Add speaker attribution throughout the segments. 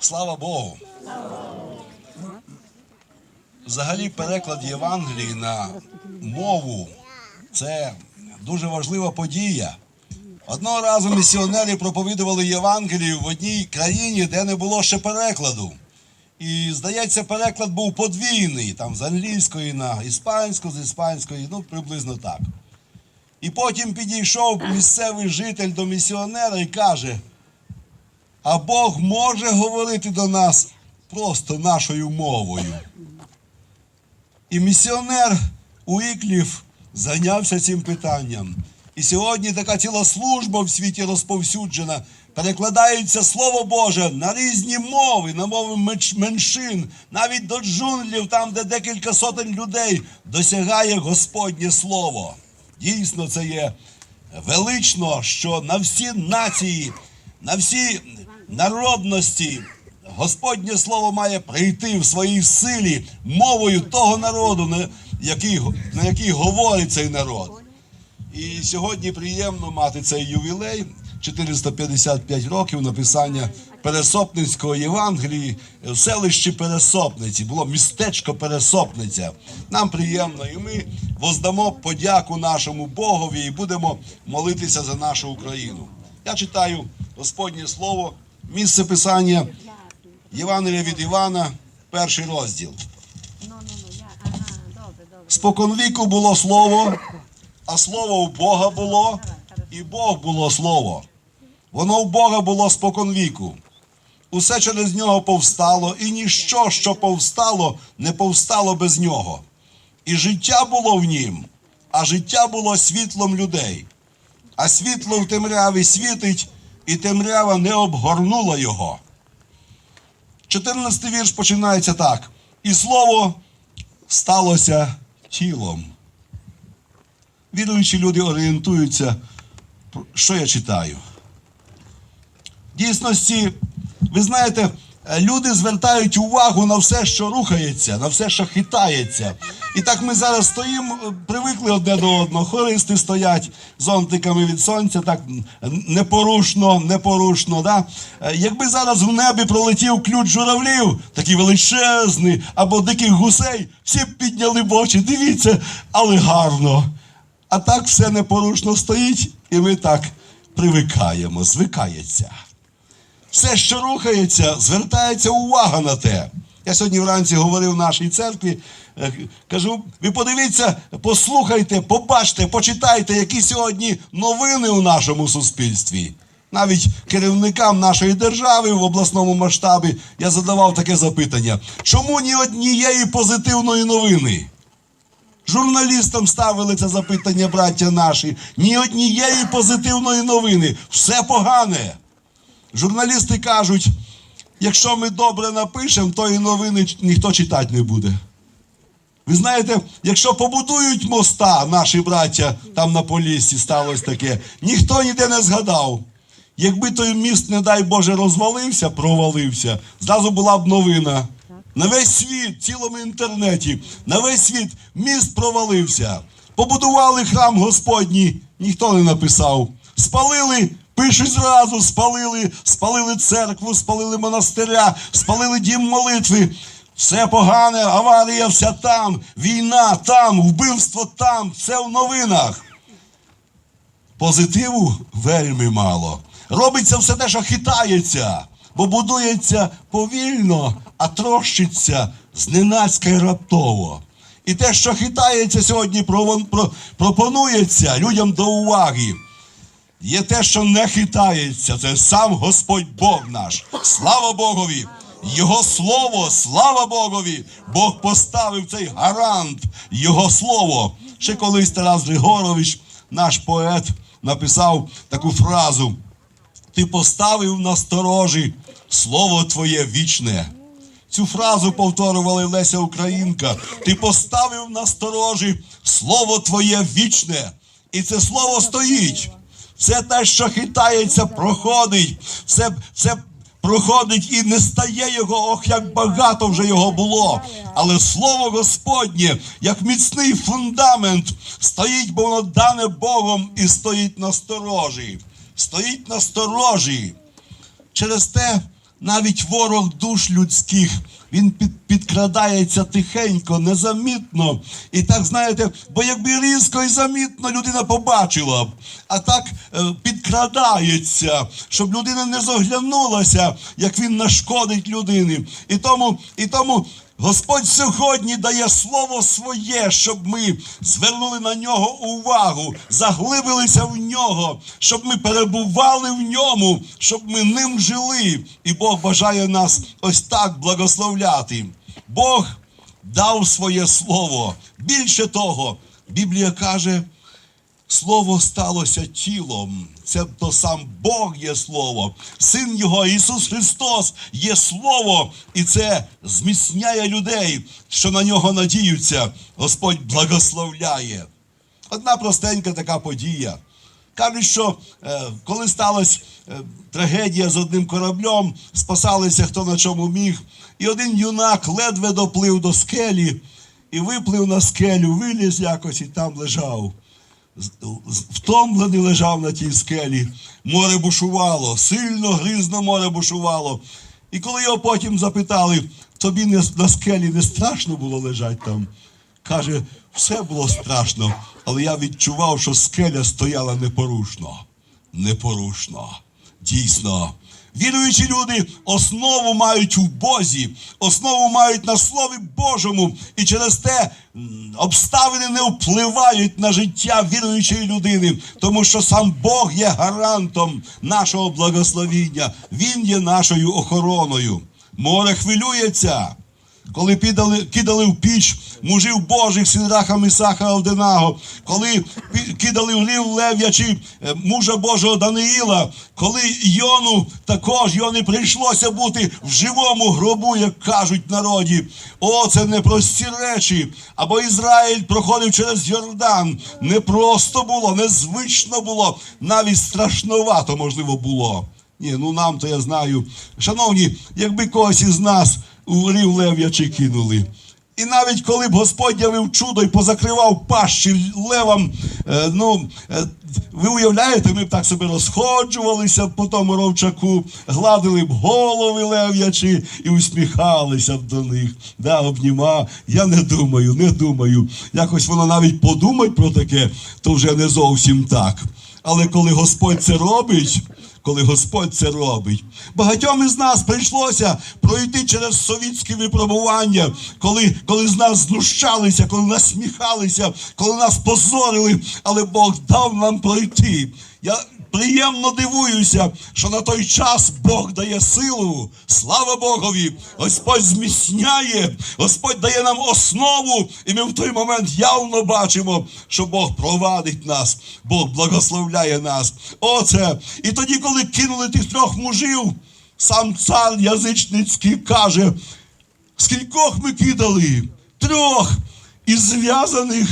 Speaker 1: Слава Богу. Взагалі, переклад Євангелії на мову це дуже важлива подія. Одного разу місіонери проповідували Євангелію в одній країні, де не було ще перекладу. І, здається, переклад був подвійний, там з англійської на іспанську, з іспанської, ну приблизно так. І потім підійшов місцевий житель до місіонера і каже: а Бог може говорити до нас просто нашою мовою. І місіонер Уікліф зайнявся цим питанням. І сьогодні така ціла служба в світі розповсюджена. Перекладається Слово Боже на різні мови, на мови менш- меншин, навіть до джунглів, там, де декілька сотень людей досягає Господнє Слово. Дійсно, це є велично, що на всі нації, на всі народності Господнє Слово має прийти в своїй силі мовою того народу, на який, на який говорить цей народ. І сьогодні приємно мати цей ювілей 455 років написання Пересопницького Євангелії в селищі Пересопниці. Було містечко Пересопниця. Нам приємно, і ми воздамо подяку нашому Богові і будемо молитися за нашу Україну. Я читаю Господнє Слово, місце писання Євангелія від Івана, перший розділ. Споконвіку було слово, а слово у Бога було, і Бог було слово. Воно в Бога було споконвіку. Усе через нього повстало, і ніщо, що повстало, не повстало без нього. І життя було в нім, а життя було світлом людей. А світло в темряві світить, і темрява не обгорнула його. 14 вірш починається так. І слово сталося тілом. Віруючі люди орієнтуються, що я читаю. Дійсності, ви знаєте, люди звертають увагу на все, що рухається, на все, що хитається. І так ми зараз стоїмо, е, привикли одне до одного. Хористи стоять зонтиками від сонця, так непорушно, непорушно. Да? Е, Якби зараз в небі пролетів ключ журавлів, такий величезний, або диких гусей, всі б підняли б очі. Дивіться, але гарно. А так все непорушно стоїть, і ми так привикаємо, звикається. Все, що рухається, звертається увага на те. Я сьогодні вранці говорив в нашій церкві, е, кажу, ви подивіться, послухайте, побачте, почитайте, які сьогодні новини у нашому суспільстві. Навіть керівникам нашої держави в обласному масштабі я задавав таке запитання: чому ні однієї позитивної новини? Журналістам ставили це запитання, браття наші. Ні однієї позитивної новини. Все погане. Журналісти кажуть, якщо ми добре напишемо, то і новини ніхто читати не буде. Ви знаєте, якщо побудують моста, наші браття там на Поліссі сталося таке, ніхто ніде не згадав. Якби той міст, не дай Боже, розвалився, провалився, зразу була б новина. На весь світ, в цілому інтернеті, на весь світ міст провалився. Побудували храм Господній, ніхто не написав. Спалили, пишуть зразу, спалили, спалили церкву, спалили монастиря, спалили дім молитви. Все погане, аварія вся там, війна там, вбивство там, все в новинах. Позитиву вельми мало. Робиться все те, що хитається, бо будується повільно, а трощиться зненацька й раптово. І те, що хитається сьогодні, пропонується людям до уваги. Є те, що не хитається, це сам Господь Бог наш. Слава Богові! Його слово, слава Богові! Бог поставив цей гарант, Його слово. Ще колись Тарас Григорович, наш поет, написав таку фразу: Ти поставив на сторожі слово Твоє вічне. Цю фразу повторювали Леся Українка. Ти поставив на сторожі слово Твоє вічне. І це слово стоїть. Все те, що хитається, проходить. Все, все проходить і не стає його, ох, як багато вже його було. Але слово Господнє, як міцний фундамент, стоїть, бо воно дане Богом і стоїть на сторожі. Стоїть на сторожі. Через те навіть ворог душ людських, він під, підкрадається тихенько, незамітно. І так, знаєте, бо якби різко і замітно людина побачила б, а так е, підкрадається, щоб людина не зоглянулася, як він нашкодить людині. І тому, і тому Господь сьогодні дає слово своє, щоб ми звернули на нього увагу, заглибилися в нього, щоб ми перебували в ньому, щоб ми ним жили. І Бог бажає нас ось так благословляти. Бог дав своє слово. Більше того, Біблія каже, Слово сталося тілом. Це то сам Бог є Слово, Син Його, Ісус Христос є Слово, і це зміцняє людей, що на нього надіються. Господь благословляє. Одна простенька така подія. Кажуть, що е, коли сталася е, трагедія з одним кораблем, спасалися хто на чому міг, і один юнак ледве доплив до скелі і виплив на скелю, виліз якось і там лежав втомлений лежав на тій скелі. Море бушувало, сильно гризно море бушувало. І коли його потім запитали, тобі не, на скелі не страшно було лежати там? Каже, все було страшно, але я відчував, що скеля стояла непорушно. Непорушно. Дійсно. Віруючі люди основу мають у Бозі, основу мають на Слові Божому, і через те обставини не впливають на життя віруючої людини, тому що сам Бог є гарантом нашого благословіння. Він є нашою охороною. Море хвилюється. Коли підали, кидали в піч мужів Божих Сідраха Мисаха Авденаго, коли кидали в рів лев'ячи е, мужа Божого Даниїла, коли Йону також його не прийшлося бути в живому гробу, як кажуть народі. О, це непрості речі. Або Ізраїль проходив через Йордан. Непросто було, незвично було, навіть страшновато, можливо, було. Ні, ну нам то я знаю. Шановні, якби когось із нас рів лев'ячі кинули. І навіть коли б Господь явив чудо і позакривав пащі левам, е, ну, е, ви уявляєте, ми б так собі розходжувалися по тому ровчаку, гладили б голови лев'ячі і усміхалися б до них. Да, обніма. Я не думаю, не думаю. Якось воно навіть подумать про таке, то вже не зовсім так. Але коли Господь це робить, коли Господь це робить. Багатьом із нас прийшлося пройти через совітські випробування, коли, коли з нас знущалися, коли насміхалися, коли нас позорили, але Бог дав нам пройти. Я приємно дивуюся, що на той час Бог дає силу. Слава Богові! Господь зміцняє, Господь дає нам основу, і ми в той момент явно бачимо, що Бог провадить нас, Бог благословляє нас. Оце. І тоді, коли кинули тих трьох мужів, сам цар язичницький каже: скількох ми кидали? Трьох. Із зв'язаних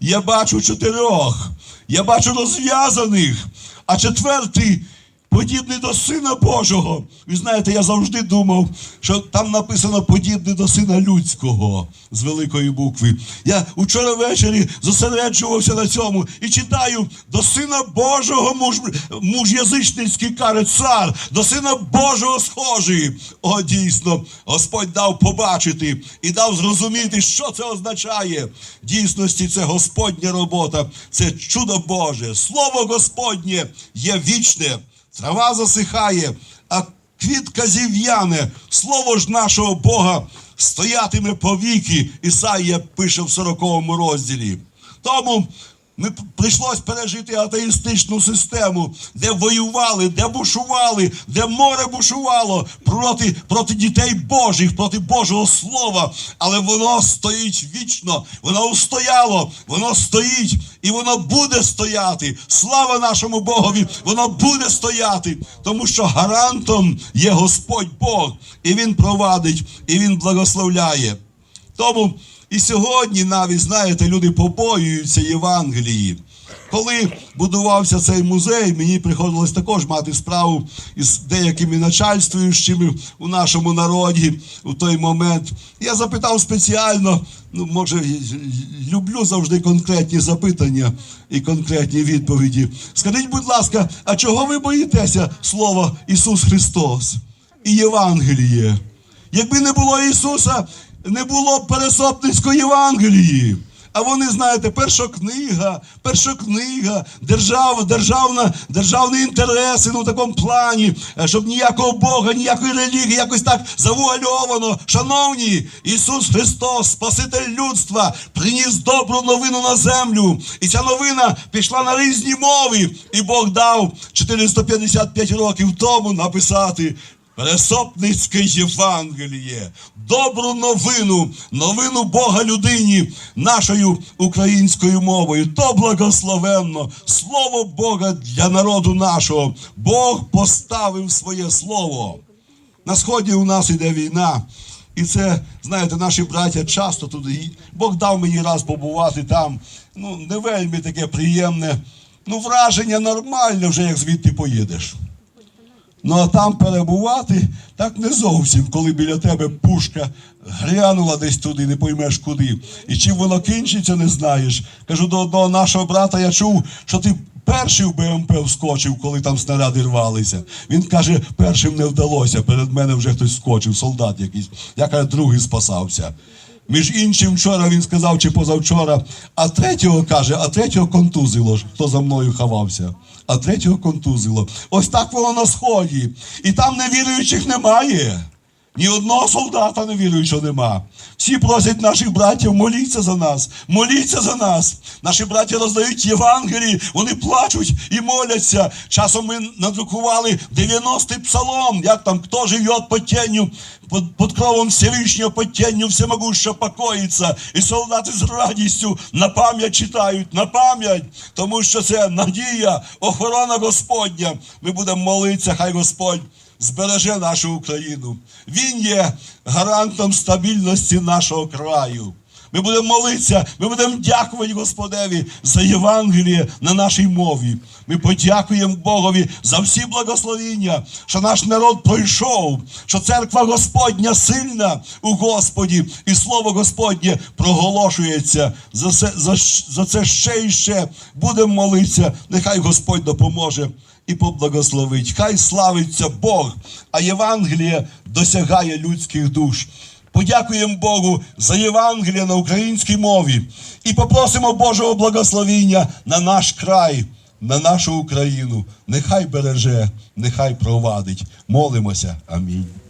Speaker 1: я бачу чотирьох. Я бачу розв'язаних, а четвертий подібний до Сина Божого. Ви знаєте, я завжди думав, що там написано подібний до сина людського з великої букви. Я вчора ввечері зосереджувався на цьому і читаю до Сина Божого муж, муж язичницький каже цар, до Сина Божого схожий. О, дійсно, Господь дав побачити і дав зрозуміти, що це означає. Дійсності це Господня робота, це чудо Боже. Слово Господнє є вічне, трава засихає, а квітка зів'яне, слово ж нашого Бога стоятиме повіки. Ісаїя пише в 40 розділі. Тому ми прийшлось пережити атеїстичну систему, де воювали, де бушували, де море бушувало проти, проти дітей Божих, проти Божого Слова. Але воно стоїть вічно, воно устояло, воно стоїть і воно буде стояти. Слава нашому Богові! Воно буде стояти, тому що гарантом є Господь Бог, і Він провадить, і Він благословляє. Тому і сьогодні навіть, знаєте, люди побоюються Євангелії. Коли будувався цей музей, мені приходилось також мати справу із деякими начальствуючими у нашому народі у той момент. Я запитав спеціально, ну може, люблю завжди конкретні запитання і конкретні відповіді. Скажіть, будь ласка, а чого ви боїтеся слова Ісус Христос? і Євангеліє. Якби не було Ісуса, не було б Пересопницької Євангелії. А вони, знаєте, перша книга, перша книга, держава, державна, державні інтереси ну, в такому плані, е, щоб ніякого Бога, ніякої релігії, якось так завуальовано. Шановні, Ісус Христос, Спаситель людства, приніс добру новину на землю. І ця новина пішла на різні мови. І Бог дав 455 років тому написати Пересопницьке Євангеліє, добру новину, новину Бога людині нашою українською мовою. То благословенно, слово Бога для народу нашого. Бог поставив своє слово. На сході у нас іде війна. І це, знаєте, наші браття часто туди. Бог дав мені раз побувати там. Ну, не вельми таке приємне. Ну, враження нормальне вже, як звідти поїдеш. Ну а там перебувати так не зовсім, коли біля тебе пушка грянула десь туди, не поймеш куди. І чим воно кінчиться, не знаєш. Кажу до одного нашого брата, я чув, що ти перший в БМП вскочив, коли там снаряди рвалися. Він каже, першим не вдалося. Перед мене вже хтось скочив, солдат якийсь. Я каже, другий спасався. Між іншим, вчора він сказав, чи позавчора, а третього каже, а третього контузило, хто за мною ховався. А третього контузило. Ось так воно на сході. І там невіруючих немає. Ні одного солдата невіруючого нема. Всі просять наших братів, моліться за нас, моліться за нас. Наші браті роздають Євангелії, вони плачуть і моляться. Часом ми надрукували 90-й псалом, як там, хто живе по тенью, под, под кровом Всевишнього, под тенью всемогущего покоїться. І солдати з радістю на пам'ять читають, на пам'ять, тому що це надія, охорона Господня. Ми будемо молитися, хай Господь збереже нашу Україну. Він є гарантом стабільності нашого краю. Ми будемо молитися, ми будемо дякувати Господеві за Євангеліє на нашій мові. Ми подякуємо Богові за всі благословіння, що наш народ пройшов, що церква Господня сильна у Господі, і слово Господнє проголошується. За це, за, за це ще і ще будемо молитися. Нехай Господь допоможе і поблагословить. Хай славиться Бог, а Євангеліє досягає людських душ. Подякуємо Богу за Євангеліє на українській мові і попросимо Божого благословіння на наш край, на нашу Україну. Нехай береже, нехай провадить. Молимося. Амінь.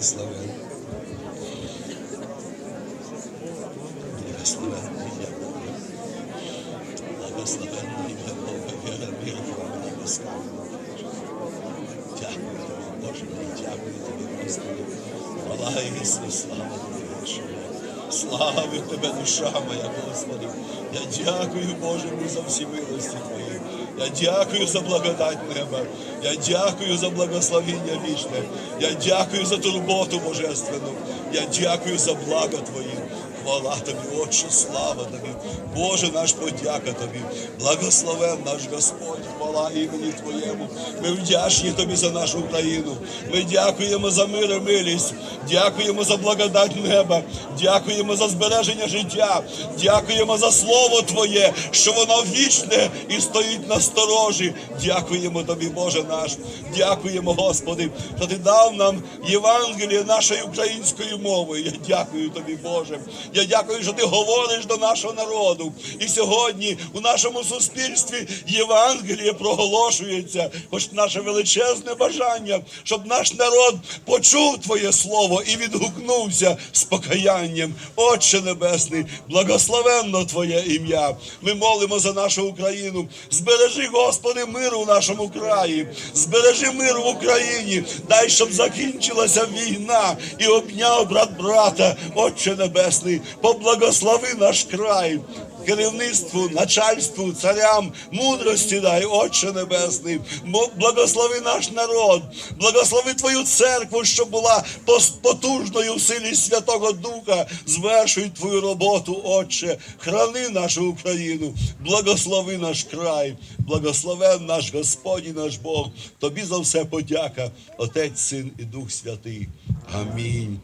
Speaker 1: Благословен. Благословен ім'я Бога. Благословен ім'я Бога. Віра, віра, благословен. Дякую тобі, Боже мій, дякую тобі, Господи. Хвала Ісус, слава тобі, Боже. Славив тебе, душа моя, Господи. Я дякую, Боже за всі милості Твої. Я дякую за благодать неба. Я дякую за благословіння вічне. Я дякую за турботу божественну. Я дякую за благо Твої. Хвала тобі, Отче, слава тобі. Боже наш подяка тобі. Благословен наш Господь, хвала імені Твоєму. Ми вдячні тобі за нашу Україну. Ми дякуємо за мир і милість. Дякуємо за благодать неба. Дякуємо за збереження життя. Дякуємо за слово Твоє, що воно вічне і стоїть на сторожі. Дякуємо тобі, Боже наш. Дякуємо, Господи, що ти дав нам Євангеліє нашою українською мовою. Я дякую тобі, Боже. Я дякую, що ти говориш до нашого народу. І сьогодні у нашому суспільстві Євангеліє проголошується, хоч наше величезне бажання, щоб наш народ почув Твоє Слово і відгукнувся з покаянням. Отче Небесний, благословенно Твоє ім'я. Ми молимо за нашу Україну. Збережи, Господи, мир у нашому краї, збережи мир в Україні. Дай, щоб закінчилася війна і обняв брат брата, Отче Небесний, поблагослови наш край. Керівництву, начальству, царям, мудрості дай, Отче Небесний, благослови наш народ, благослови Твою церкву, щоб була потужною в силі Святого Духа. Звершуй Твою роботу, Отче, храни нашу Україну, благослови наш край, благословен наш Господь і наш Бог. Тобі за все подяка, Отець, Син і Дух Святий. Амінь.